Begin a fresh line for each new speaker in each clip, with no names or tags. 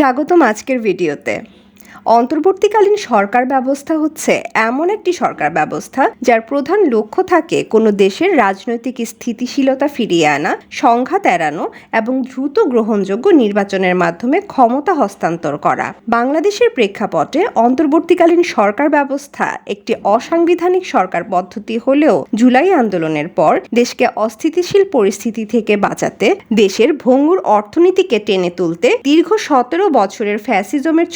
স্বাগতম আজকের ভিডিওতে। অন্তর্বর্তীকালীন সরকার ব্যবস্থা হচ্ছে এমন একটি সরকার ব্যবস্থা যার প্রধান লক্ষ্য থাকে কোনো দেশের রাজনৈতিক স্থিতিশীলতা ফিরিয়ে আনা, সংঘাত এড়ানো এবং দ্রুত গ্রহণযোগ্য নির্বাচনের মাধ্যমে ক্ষমতা হস্তান্তর করা। বাংলাদেশের প্রেক্ষাপটে অন্তর্বর্তীকালীন সরকার ব্যবস্থা একটি অসাংবিধানিক সরকার পদ্ধতি হলেও জুলাই আন্দোলনের পর দেশকে অস্থিতিশীল পরিস্থিতি থেকে বাঁচাতে, দেশের ভঙ্গুর অর্থনীতিকে টেনে তুলতে দীর্ঘ সতেরো বছরের ফ্যাসিজমের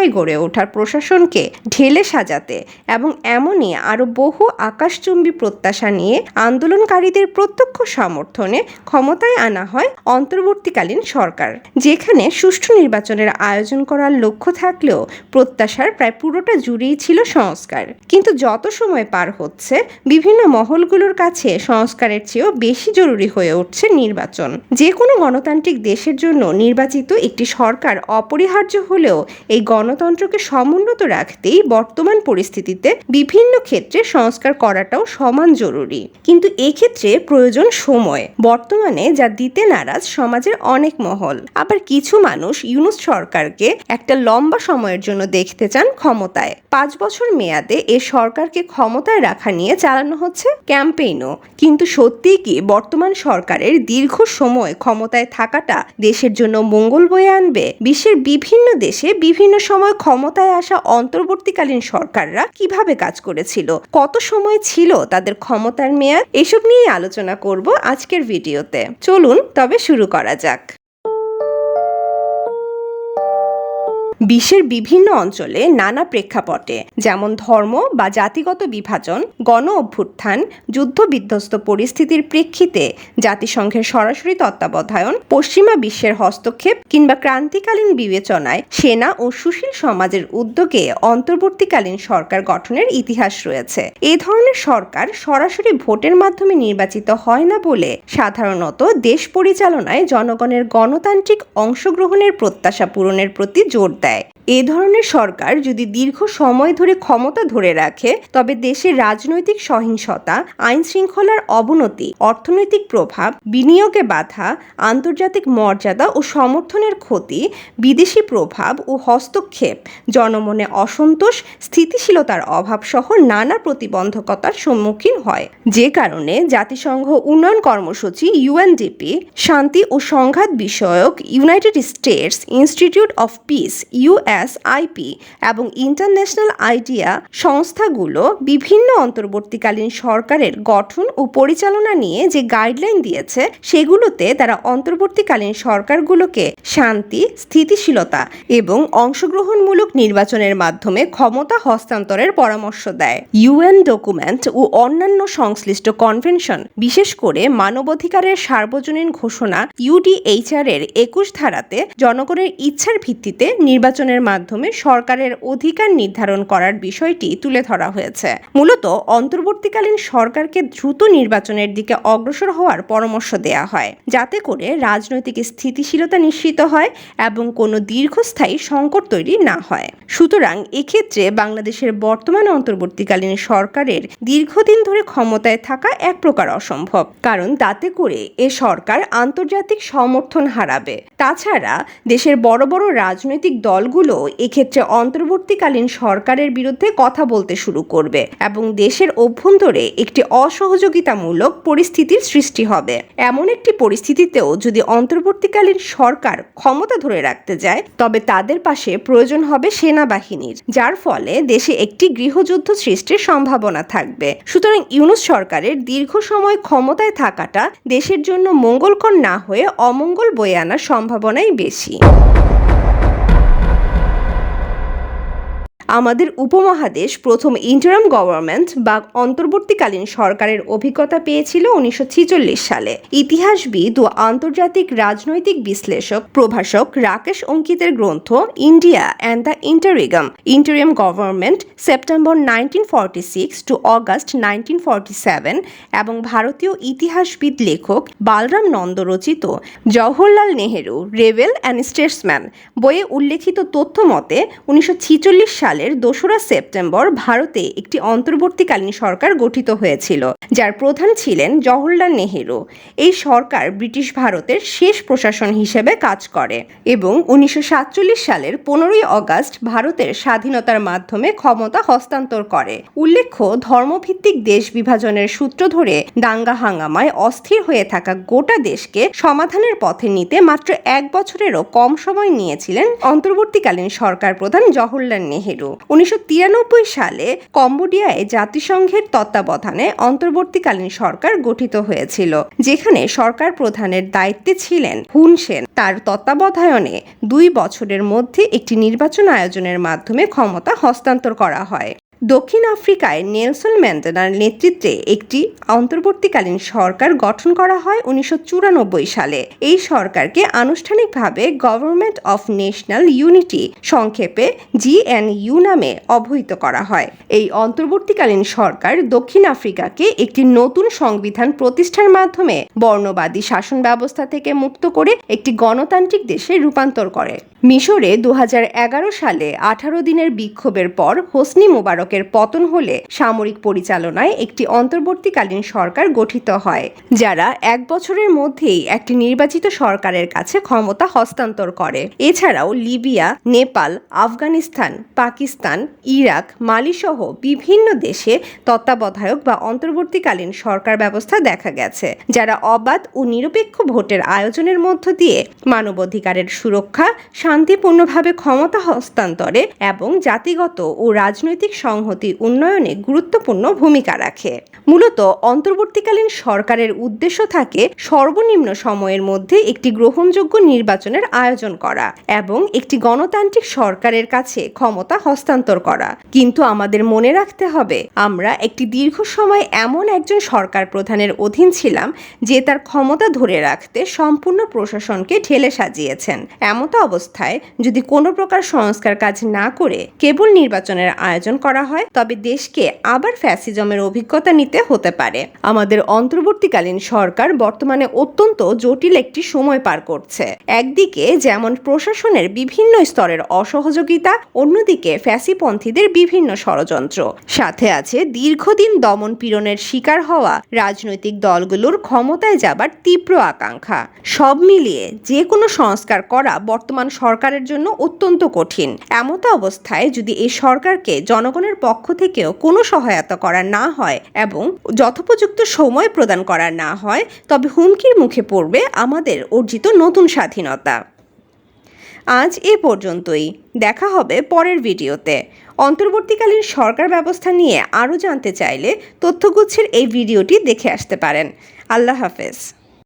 ছত্রছায়ায় গড়ে ওঠার প্রশাসনকে ঢেলে সাজাতে এবং এমনই আরও বহু আকাশচুম্বী প্রত্যাশা নিয়ে আন্দোলনকারীদের প্রত্যক্ষ সমর্থনে ক্ষমতায় আনা হয় অন্তর্বর্তীকালীন সরকার, যেখানে সুষ্ঠু নির্বাচনের আয়োজন করার লক্ষ্য থাকলেও প্রত্যাশার প্রায় পুরোটা জুড়েই ছিল সংস্কার। কিন্তু যত সময় পার হচ্ছে, বিভিন্ন মহলগুলোর কাছে সংস্কারের চেয়েও বেশি জরুরি হয়ে উঠছে নির্বাচন। যে কোনো গণতান্ত্রিক দেশের জন্য নির্বাচিত একটি সরকার অপরিহার্য হলেও এই গণতন্ত্রকে সমুন্নত রাখতেই বর্তমান পরিস্থিতিতে বিভিন্ন ক্ষেত্রে সংস্কার করাটাও সমান জরুরি। কিন্তু এক্ষেত্রে প্রয়োজন সময়। বর্তমানে যা দিতে নারাজ সমাজের অনেক মহল। আবার কিছু মানুষ ইউনুস সরকারকে একটা লম্বা সময়ের জন্য দেখতে চান ক্ষমতায়। পাঁচ বছর মেয়াদে এ সরকারকে ক্ষমতায় রাখা নিয়ে চালানো হচ্ছে ক্যাম্পেইনও। কিন্তু সত্যিই কি বর্তমান সরকারের দীর্ঘ সময় ক্ষমতায় থাকাটা দেশের জন্য মঙ্গল বয়ে আনবে? বিশ্বের বিভিন্ন দেশে বিভিন্ন সময় ক্ষমতায় আসা অন্তর্বর্তীকালীন সরকাররা কীভাবে কাজ করেছিল? কত সময় ছিল তাদের ক্ষমতার মেয়াদ? এসব নিয়ে আলোচনা করব আজকের ভিডিওতে। চলুন তবে শুরু করা যাক। বিশ্বের বিভিন্ন অঞ্চলে নানা প্রেক্ষাপটে, যেমন ধর্ম বা জাতিগত বিভাজন, গণ অভ্যুত্থান, যুদ্ধ বিধ্বস্ত পরিস্থিতির প্রেক্ষিতে জাতিসংঘের সরাসরি তত্ত্বাবধায়ন, পশ্চিমা বিশ্বের হস্তক্ষেপ কিংবা ক্রান্তিকালীন বিবেচনায় সেনা ও সুশীল সমাজের উদ্যোগে অন্তর্বর্তীকালীন সরকার গঠনের ইতিহাস রয়েছে। এ ধরনের সরকার সরাসরি ভোটের মাধ্যমে নির্বাচিত হয় না বলে সাধারণত দেশ পরিচালনায় জনগণের গণতান্ত্রিক অংশগ্রহণের প্রত্যাশা পূরণের প্রতি জোর দেয়। এ ধরনের সরকার যদি দীর্ঘ সময় ধরে ক্ষমতা ধরে রাখে, তবে দেশের রাজনৈতিক সহিংসতা আইন শৃঙ্খলার অবনতি, অর্থনৈতিক প্রভাব, বিনিয়োগে বাধা, আন্তর্জাতিক মর্যাদা ও সমর্থনের ক্ষতি, বিদেশি প্রভাব ও হস্তক্ষেপ, জনমনে অসন্তোষ, স্থিতিশীলতার অভাব সহ নানা প্রতিবন্ধকতার সম্মুখীন হয়। যে কারণে জাতিসংঘ উন্নয়ন কর্মসূচি ইউএনডিপি শান্তি ও সংঘাত বিষয়ক United States Institute of Peace USIP এবং ইন্টারন্যাশনাল আইডিয়া সংস্থাগুলো বিভিন্ন অন্তর্বর্তীকালীন সরকারের গঠন ও পরিচালনা নিয়ে যে গাইডলাইন দিয়েছে, সেগুলোতে তারা অন্তর্বর্তীকালীন সরকারগুলোকে শান্তি, স্থিতিশীলতা এবং অংশগ্রহণমূলক নির্বাচনের মাধ্যমে ক্ষমতা হস্তান্তরের পরামর্শ দেয়। ইউএন ডকুমেন্ট ও অন্যান্য সংশ্লিষ্ট কনভেনশন, বিশেষ করে মানবাধিকারের সার্বজনীন ঘোষণা, ইউডিএইচআর এর একুশ ধারাতে জনগণের ইচ্ছার ভিত্তিতে নির্বাচনের মাধ্যমে সরকারের অধিকার নির্ধারণ করার বিষয়টি তুলে ধরা হয়েছে। মূলত অন্তর্বর্তীকালীন সরকারকে দ্রুত নির্বাচনের দিকে অগ্রসর হওয়ার পরামর্শ দেয়া হয়, যাতে করে রাজনৈতিক স্থিতিশীলতা নিশ্চিত হয় এবং কোনো দীর্ঘস্থায়ী সংকট তৈরি না হয়। সুতরাং এক্ষেত্রে বাংলাদেশের বর্তমান অন্তর্বর্তীকালীন সরকারের দীর্ঘদিন ধরে ক্ষমতায় থাকা এক প্রকার অসম্ভব, কারণ তাতে করে এ সরকার আন্তর্জাতিক সমর্থন হারাবে। তাছাড়া দেশের বড় বড় রাজনৈতিক দলগুলো এক্ষেত্রে অন্তর্বর্তীকালীন সরকারের বিরুদ্ধে কথা বলতে শুরু করবে এবং দেশের অভ্যন্তরে একটি অসহযোগিতামূলক পরিস্থিতির সৃষ্টি হবে। এমন একটি পরিস্থিতিতেও যদি অন্তর্বর্তীকালীন সরকার ক্ষমতা ধরে রাখতে যায়, তবে তাদের পাশে প্রয়োজন হবে সেনাবাহিনীর, যার ফলে দেশে একটি গৃহযুদ্ধ সৃষ্টির সম্ভাবনা থাকবে। সুতরাং ইউনুস সরকারের দীর্ঘ সময় ক্ষমতায় থাকাটা দেশের জন্য মঙ্গলকর না হয়ে অমঙ্গল বয়ে আনার সম্ভাবনাই বেশি। আমাদের উপমহাদেশ প্রথম ইন্টারাম গভর্নমেন্ট বা অন্তর্বর্তীকালীন সরকারের অভিজ্ঞতা পেয়েছিল উনিশশো ছেচল্লিশ সালে। ইতিহাসবিদ ও আন্তর্জাতিক রাজনৈতিক বিশ্লেষক প্রভাষক রাকেশ অঙ্কিতের গ্রন্থ India and the interim. Interim government September nineteen forty six to August nineteen forty seven এবং ভারতীয় ইতিহাসবিদ লেখক বালরাম নন্দ রচিত জওহরলাল নেহেরু রেভেল অ্যান্ড স্টেটসম্যান বইয়ে উল্লেখিত তথ্য মতে উনিশশো সালে সালের দোসরা সেপ্টেম্বর ভারতে একটি অন্তর্বর্তীকালীন সরকার গঠিত হয়েছিল, যার প্রধান ছিলেন জওহরলাল নেহেরু। এই সরকার ব্রিটিশ ভারতের শেষ প্রশাসন হিসেবে কাজ করে এবং উনিশশো সাতচল্লিশ সালের পনেরোই অগাস্ট ভারতের স্বাধীনতার মাধ্যমে ক্ষমতা হস্তান্তর করে। উল্লেখ্য, ধর্মভিত্তিক দেশ বিভাজনের সূত্র ধরে দাঙ্গা হাঙ্গামায় অস্থির হয়ে থাকা গোটা দেশকে সমাধানের পথে নিতে মাত্র এক বছরেরও কম সময় নিয়েছিলেন অন্তর্বর্তীকালীন সরকার প্রধান জওহরলাল নেহেরু। উনিশশো তিরানব্বই সালে কম্বোডিয়ায় জাতিসংঘের তত্ত্বাবধানে অন্তর্বর্তীকালীন সরকার গঠিত হয়েছিল, যেখানে সরকার প্রধানের দায়িত্বে ছিলেন হুন সেন। তার তত্ত্বাবধায়নে দুই বছরের মধ্যে একটি নির্বাচন আয়োজনের মাধ্যমে ক্ষমতা হস্তান্তর করা হয়। দক্ষিণ আফ্রিকায় নেলসন ম্যান্ডেলার নেতৃত্বে একটি অন্তর্বর্তীকালীন সরকার গঠন করা হয় উনিশশো চুরানব্বই সালে। এই সরকারকে আনুষ্ঠানিকভাবে গভর্নমেন্ট অফ ন্যাশনাল ইউনিটি সংক্ষেপে জিএনইউ নামে অবহিত করা হয়। এই অন্তর্বর্তীকালীন সরকার দক্ষিণ আফ্রিকাকে একটি নতুন সংবিধান প্রতিষ্ঠার মাধ্যমে বর্ণবাদী শাসন ব্যবস্থা থেকে মুক্ত করে একটি গণতান্ত্রিক দেশে রূপান্তর করে। মিশরে দু হাজার এগারো সালে আঠারো দিনের বিক্ষোভের পর হোসনি মোবারকের পতন হলে সামরিক পরিচালনায় একটি অন্তর্বর্তীকালীন সরকার গঠিত হয়, যারা এক বছরের মধ্যেই একটি নির্বাচিত সরকারের কাছে ক্ষমতা হস্তান্তর করে। এছাড়াও Libya, Nepal, Afghanistan, Pakistan, Iraq Mali সহ বিভিন্ন দেশে তত্ত্বাবধায়ক বা অন্তর্বর্তীকালীন সরকার ব্যবস্থা দেখা গেছে, যারা অবাধ ও নিরপেক্ষ ভোটের আয়োজনের মধ্য দিয়ে মানবাধিকারের সুরক্ষা, শান্তিপূর্ণভাবে ক্ষমতা হস্তান্তরে এবং জাতিগত ও রাজনৈতিক সংহতি উন্নয়নে গুরুত্বপূর্ণ ভূমিকা রাখে। মূলত অন্তর্বর্তীকালীন সরকারের উদ্দেশ্য থাকে সর্বনিম্ন সময়ের মধ্যে একটি গ্রহণযোগ্য নির্বাচনের আয়োজন করা এবং একটি গণতান্ত্রিক সরকারের কাছে ক্ষমতা হস্তান্তর করা। কিন্তু আমাদের মনে রাখতে হবে, আমরা একটি দীর্ঘ সময় এমন একজন সরকার প্রধানের অধীন ছিলাম যে তার ক্ষমতা ধরে রাখতে সম্পূর্ণ প্রশাসনকে ঠেলে সাজিয়েছেন। এমতো অবস্থায় যদি কোনো প্রকার সংস্কার কাজ না করে কেবল নির্বাচনের আয়োজন করা হয়, তবে দেশকে আবার ফ্যাসিজমের অভিজ্ঞতা নিতে হতে পারে। আমাদের অন্তর্বর্তীকালীন সরকার বর্তমানে অত্যন্ত জটিল একটি সময় পার করছে। একদিকে যেমন প্রশাসনের বিভিন্ন স্তরের অসহযোগিতা, অন্যদিকে ফ্যাসিপন্থীদের বিভিন্ন ষড়যন্ত্র। সাথে আছে দীর্ঘদিন দমন পীড়নের শিকার হওয়া, রাজনৈতিক দলগুলোর ক্ষমতায় যাবার তীব্র আকাঙ্ক্ষা। সব মিলিয়ে যে কোনো সংস্কার করা বর্তমান সরকারের জন্য অত্যন্ত কঠিন। এমতো অবস্থায় যদি এই সরকারকে জনগণের পক্ষ থেকেও কোনো সহায়তা করা না হয় এবং যথোপযুক্ত সময় প্রদান করা না হয়, তবে হুমকির মুখে পড়বে আমাদের অর্জিত নতুন স্বাধীনতা। আজ এ পর্যন্তই। দেখা হবে পরের ভিডিওতে। অন্তর্বর্তীকালীন সরকার ব্যবস্থা নিয়ে আরও জানতে চাইলে তথ্যগুচ্ছের এই ভিডিওটি দেখে আসতে পারেন। আল্লাহ হাফেজ।